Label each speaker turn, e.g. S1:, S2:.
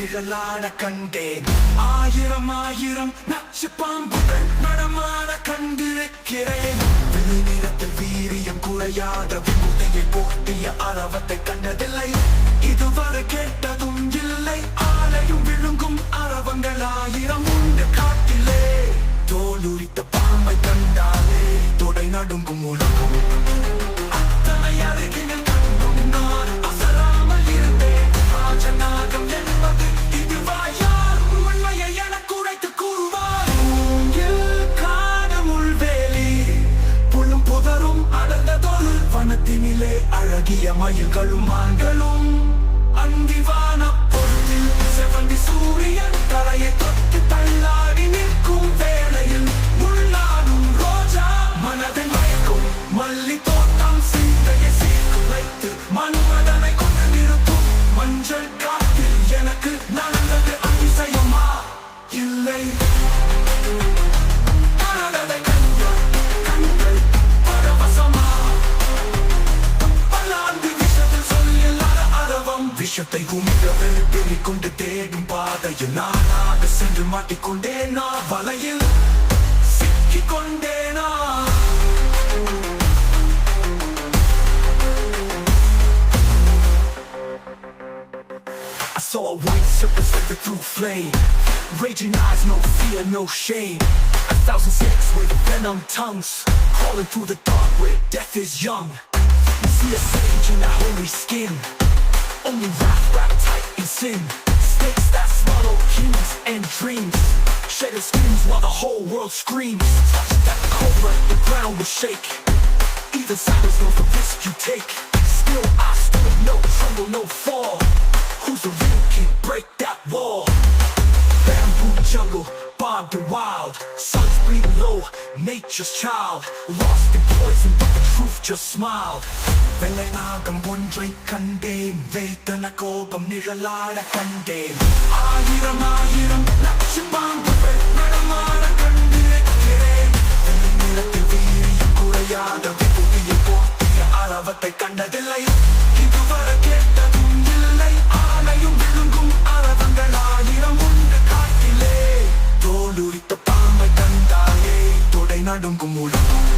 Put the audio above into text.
S1: நிழலாட கண்டேன். ஆயிரம் ஆயிரம் நச்சு பாம்புகள் நடமாட கண்டிருக்கிறேன். வெள்ளை நிறத்தில் வீரியம் குறையாத விமுதையை போட்டிய அளவத்தை கண்டதில்லை. இதுவரை அழகிய மயில்களும் மான்களும் அந்திவான பொழுதில் செவந்தி சூரியன் தலையை தொட்டு தள்ளாடி நிற்கும் வேளையில் முள்ளாடும் ரோஜா மனதை மயக்கும் மல்லி விஷத்தை உமிழவே கொண்டு தேடும் பாதையில் நானாக சென்று மாட்டிக்கொண்டேனா வலையில் சிக்கிக் கொண்டேனா I saw a white serpent slither through flame Raging eyes, no fear, no shame A thousand snakes with venom tongues Crawling through the dark where death is young You see a sage in a holy skin Only wrath wrapped tight in sin Snakes that swallow kings and dreams. Shed their skins while the whole world screams. Touch that cobra, the ground will shake. Even silence knows the risk you take barbed and wild. Suns bleeding low, nature's child. Lost in poison, but the truth just smiled. வெள்ளை நாகம் ஒன்றை கண்டேன். வேதன கோபம் நிழலாட கண்டேன். ஆயிரம் ஆயிரம் லட்சம் பாம்புகள் நடமாட கண்டிருக்கிறேன். வெள்ளை நிறத்தில் வீரியம் குறையாத விபூதியை போட்டிய அரவத்தை கண்டதில்லை. நடுங்கும் உலகம்